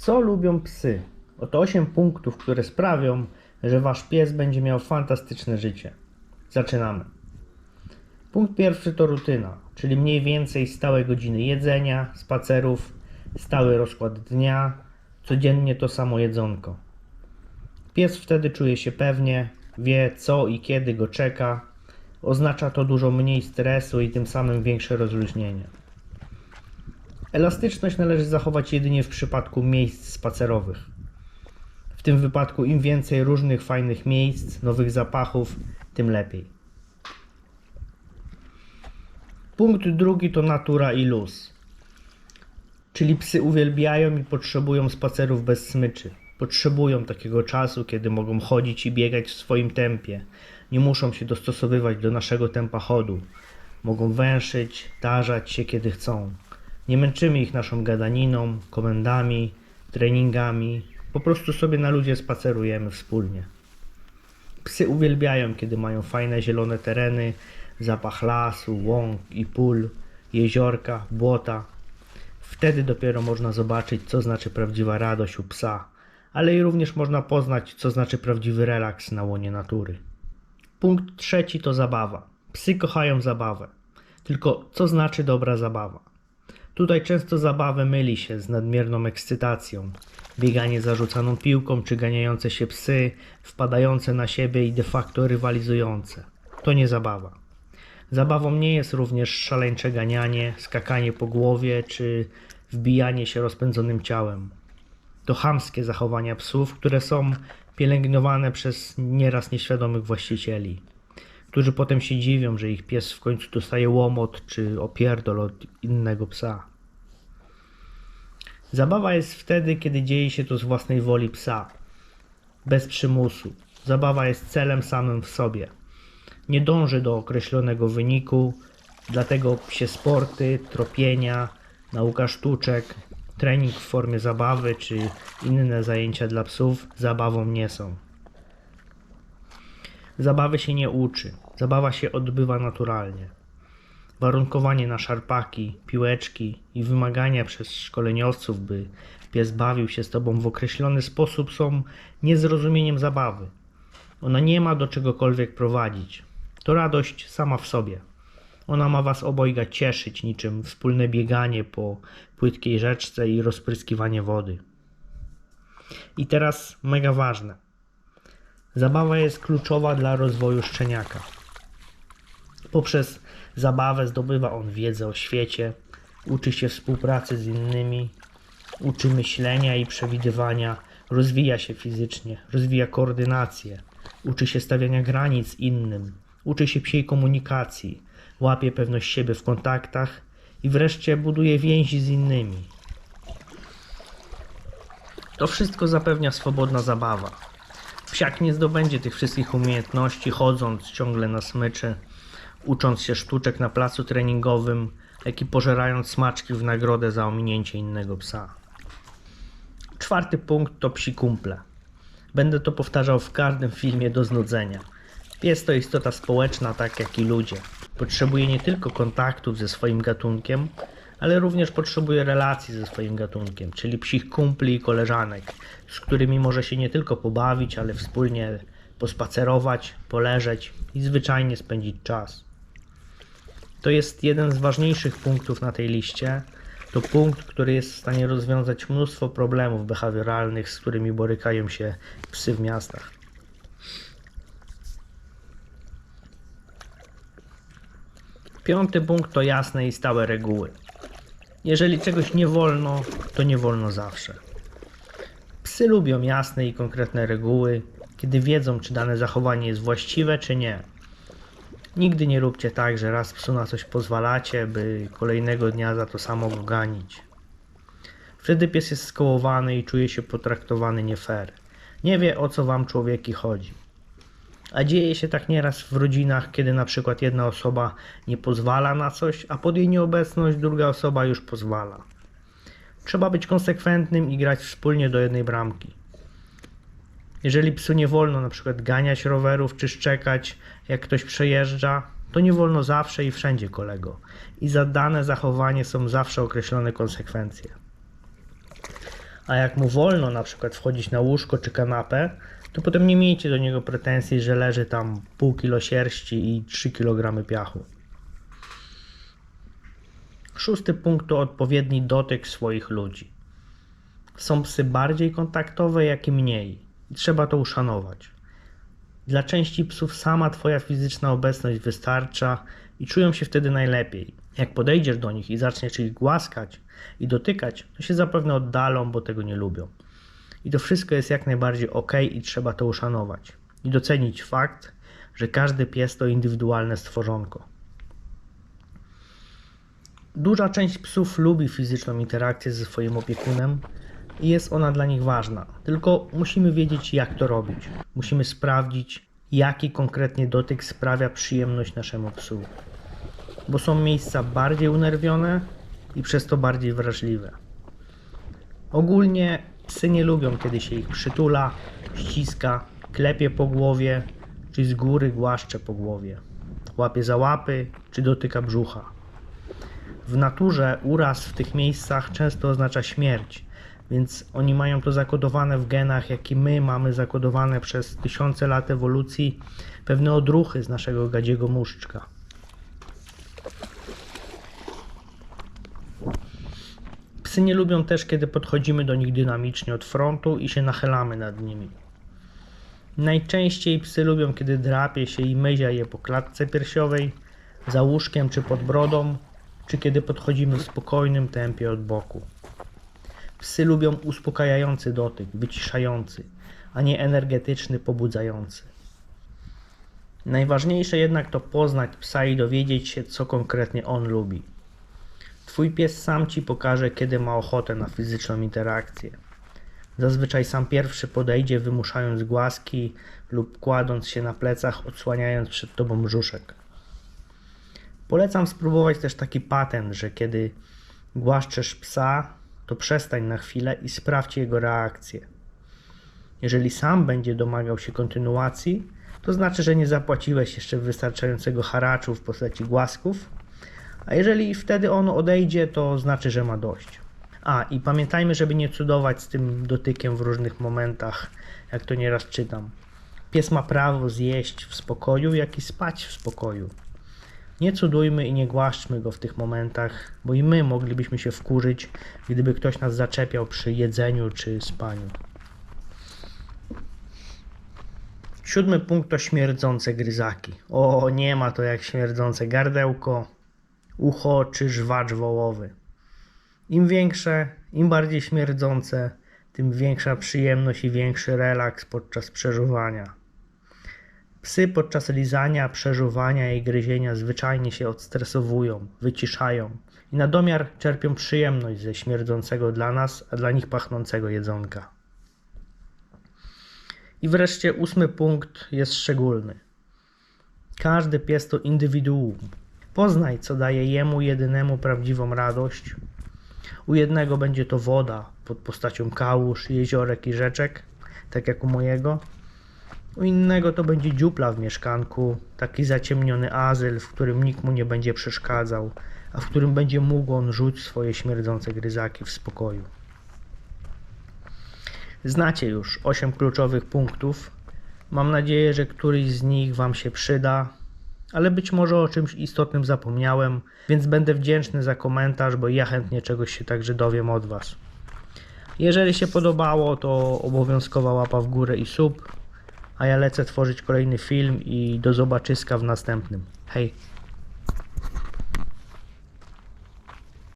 Co lubią psy? Oto 8 punktów, które sprawią, że wasz pies będzie miał fantastyczne życie. Zaczynamy. Punkt pierwszy to rutyna, czyli mniej więcej stałe godziny jedzenia, spacerów, stały rozkład dnia, codziennie to samo jedzonko. Pies wtedy czuje się pewnie, wie co i kiedy go czeka. Oznacza to dużo mniej stresu i tym samym większe rozluźnienie. Elastyczność należy zachować jedynie w przypadku miejsc spacerowych. W tym wypadku im więcej różnych fajnych miejsc, nowych zapachów, tym lepiej. Punkt drugi to natura i luz. Czyli psy uwielbiają i potrzebują spacerów bez smyczy. Potrzebują takiego czasu, kiedy mogą chodzić i biegać w swoim tempie. Nie muszą się dostosowywać do naszego tempa chodu. Mogą węszyć, tarzać się kiedy chcą. Nie męczymy ich naszą gadaniną, komendami, treningami. Po prostu sobie na ludzie spacerujemy wspólnie. Psy uwielbiają, kiedy mają fajne zielone tereny, zapach lasu, łąk i pól, jeziorka, błota. Wtedy dopiero można zobaczyć, co znaczy prawdziwa radość u psa, ale i również można poznać, co znaczy prawdziwy relaks na łonie natury. Punkt trzeci to zabawa. Psy kochają zabawę. Tylko co znaczy dobra zabawa? Tutaj często zabawę myli się z nadmierną ekscytacją. Bieganie za rzucaną piłką, czy ganiające się psy, wpadające na siebie i de facto rywalizujące. To nie zabawa. Zabawą nie jest również szaleńcze ganianie, skakanie po głowie, czy wbijanie się rozpędzonym ciałem. To chamskie zachowania psów, które są pielęgnowane przez nieraz nieświadomych właścicieli, którzy potem się dziwią, że ich pies w końcu dostaje łomot czy opierdol od innego psa. Zabawa jest wtedy, kiedy dzieje się to z własnej woli psa, bez przymusu. Zabawa jest celem samym w sobie. Nie dąży do określonego wyniku, dlatego psie sporty, tropienia, nauka sztuczek, trening w formie zabawy czy inne zajęcia dla psów zabawą nie są. Zabawy się nie uczy, zabawa się odbywa naturalnie. Warunkowanie na szarpaki, piłeczki i wymagania przez szkoleniowców, by pies bawił się z tobą w określony sposób, są niezrozumieniem zabawy. Ona nie ma do czegokolwiek prowadzić. To radość sama w sobie. Ona ma was obojga cieszyć, niczym wspólne bieganie po płytkiej rzeczce i rozpryskiwanie wody. I teraz mega ważne. Zabawa jest kluczowa dla rozwoju szczeniaka. Poprzez zabawę zdobywa on wiedzę o świecie, uczy się współpracy z innymi, uczy myślenia i przewidywania, rozwija się fizycznie, rozwija koordynację, uczy się stawiania granic innym, uczy się psiej komunikacji, łapie pewność siebie w kontaktach i wreszcie buduje więzi z innymi. To wszystko zapewnia swobodna zabawa. Psiak nie zdobędzie tych wszystkich umiejętności chodząc ciągle na smyczy, ucząc się sztuczek na placu treningowym, jak i pożerając smaczki w nagrodę za ominięcie innego psa. Czwarty punkt to psi kumple. Będę to powtarzał w każdym filmie do znudzenia. Pies to istota społeczna, tak jak i ludzie. Potrzebuje nie tylko kontaktów ze swoim gatunkiem, ale również potrzebuje relacji ze swoim gatunkiem, czyli psich kumpli i koleżanek, z którymi może się nie tylko pobawić, ale wspólnie pospacerować, poleżeć i zwyczajnie spędzić czas. To jest jeden z ważniejszych punktów na tej liście. To punkt, który jest w stanie rozwiązać mnóstwo problemów behawioralnych, z którymi borykają się psy w miastach. Piąty punkt to jasne i stałe reguły. Jeżeli czegoś nie wolno, to nie wolno zawsze. Psy lubią jasne i konkretne reguły, kiedy wiedzą, czy dane zachowanie jest właściwe, czy nie. Nigdy nie róbcie tak, że raz psu na coś pozwalacie, by kolejnego dnia za to samo go ganić. Wtedy pies jest skołowany i czuje się potraktowany nie fair. Nie wie o co wam człowieki chodzi. A dzieje się tak nieraz w rodzinach, kiedy na przykład jedna osoba nie pozwala na coś, a pod jej nieobecność druga osoba już pozwala. Trzeba być konsekwentnym i grać wspólnie do jednej bramki. Jeżeli psu nie wolno na przykład ganiać rowerów czy szczekać, jak ktoś przejeżdża, to nie wolno zawsze i wszędzie kolego. I za dane zachowanie są zawsze określone konsekwencje. A jak mu wolno na przykład wchodzić na łóżko czy kanapę, to potem nie miejcie do niego pretensji, że leży tam pół kilo sierści i 3 kg piachu. Szósty punkt to odpowiedni dotyk swoich ludzi. Są psy bardziej kontaktowe, jak i mniej. Trzeba to uszanować. Dla części psów sama Twoja fizyczna obecność wystarcza i czują się wtedy najlepiej. Jak podejdziesz do nich i zaczniesz ich głaskać i dotykać, to się zapewne oddalą, bo tego nie lubią. I to wszystko jest jak najbardziej ok i trzeba to uszanować. I docenić fakt, że każdy pies to indywidualne stworzonko. Duża część psów lubi fizyczną interakcję ze swoim opiekunem i jest ona dla nich ważna. Tylko musimy wiedzieć, jak to robić. Musimy sprawdzić, jaki konkretnie dotyk sprawia przyjemność naszemu psu. Bo są miejsca bardziej unerwione i przez to bardziej wrażliwe. Ogólnie psy nie lubią, kiedy się ich przytula, ściska, klepie po głowie, czy z góry głaszcze po głowie, łapie za łapy, czy dotyka brzucha. W naturze uraz w tych miejscach często oznacza śmierć, więc oni mają to zakodowane w genach, jak i my mamy zakodowane przez tysiące lat ewolucji pewne odruchy z naszego gadziego muszczka. Psy nie lubią też, kiedy podchodzimy do nich dynamicznie od frontu i się nachylamy nad nimi. Najczęściej psy lubią, kiedy drapie się i myzia je po klatce piersiowej, za łóżkiem czy pod brodą, czy kiedy podchodzimy w spokojnym tempie od boku. Psy lubią uspokajający dotyk, wyciszający, a nie energetyczny, pobudzający. Najważniejsze jednak to poznać psa i dowiedzieć się, co konkretnie on lubi. Twój pies sam ci pokaże, kiedy ma ochotę na fizyczną interakcję. Zazwyczaj sam pierwszy podejdzie, wymuszając głaski lub kładąc się na plecach, odsłaniając przed tobą brzuszek. Polecam spróbować też taki patent, że kiedy głaszczesz psa, to przestań na chwilę i sprawdź jego reakcję. Jeżeli sam będzie domagał się kontynuacji, to znaczy, że nie zapłaciłeś jeszcze wystarczającego haraczu w postaci głasków, a jeżeli wtedy on odejdzie, to znaczy, że ma dość. A i pamiętajmy, żeby nie cudować z tym dotykiem w różnych momentach, jak to nieraz czytam. Pies ma prawo zjeść w spokoju, jak i spać w spokoju. Nie cudujmy i nie głaszczmy go w tych momentach, bo i my moglibyśmy się wkurzyć, gdyby ktoś nas zaczepiał przy jedzeniu czy spaniu. Siódmy punkt to śmierdzące gryzaki. O, nie ma to jak śmierdzące gardełko, ucho czy żwacz wołowy. Im większe, im bardziej śmierdzące, tym większa przyjemność i większy relaks podczas przeżuwania. Psy podczas lizania, przeżuwania i gryzienia zwyczajnie się odstresowują, wyciszają i na domiar czerpią przyjemność ze śmierdzącego dla nas, a dla nich pachnącego jedzonka. I wreszcie ósmy punkt jest szczególny. Każdy pies to indywiduum. Poznaj, co daje jemu jedynemu prawdziwą radość. U jednego będzie to woda pod postacią kałuż, jeziorek i rzeczek, tak jak u mojego. U innego to będzie dziupla w mieszkanku, taki zaciemniony azyl, w którym nikt mu nie będzie przeszkadzał, a w którym będzie mógł on rzuć swoje śmierdzące gryzaki w spokoju. Znacie już 8 kluczowych punktów. Mam nadzieję, że któryś z nich Wam się przyda, ale być może o czymś istotnym zapomniałem, więc będę wdzięczny za komentarz, bo ja chętnie czegoś się także dowiem od Was. Jeżeli się podobało, to obowiązkowa łapa w górę i sub, a ja lecę tworzyć kolejny film i do zobaczyska w następnym. Hej!